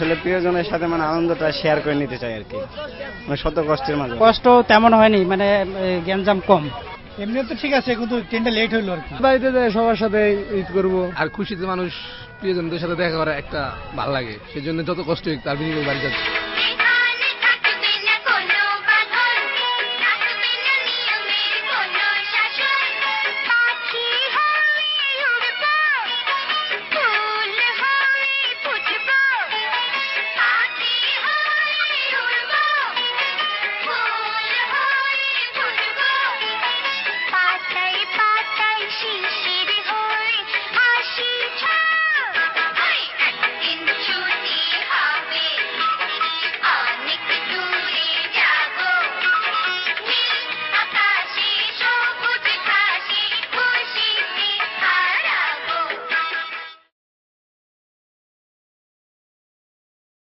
আসলে প্রিয়জনের সাথে মানে আনন্দটা শেয়ার করে নিতে চাই আর কি। মানে শত কষ্টের মাঝে। কষ্ট তেমন হয়নি মানে গ্যাঞ্জাম কম। এমনি তো ঠিক আছে কিন্তু ট্রেনটা লেট হইল আর কি। বাড়িতে যাই সবার সাথে ঈদ করব। আর খুশিতে মানুষ প্রিয়জনদের সাথে দেখা করা একটা ভালো লাগে। সেজন্য যত কষ্ট হোক তার বিনিময়ে বাড়ি যাচ্ছে।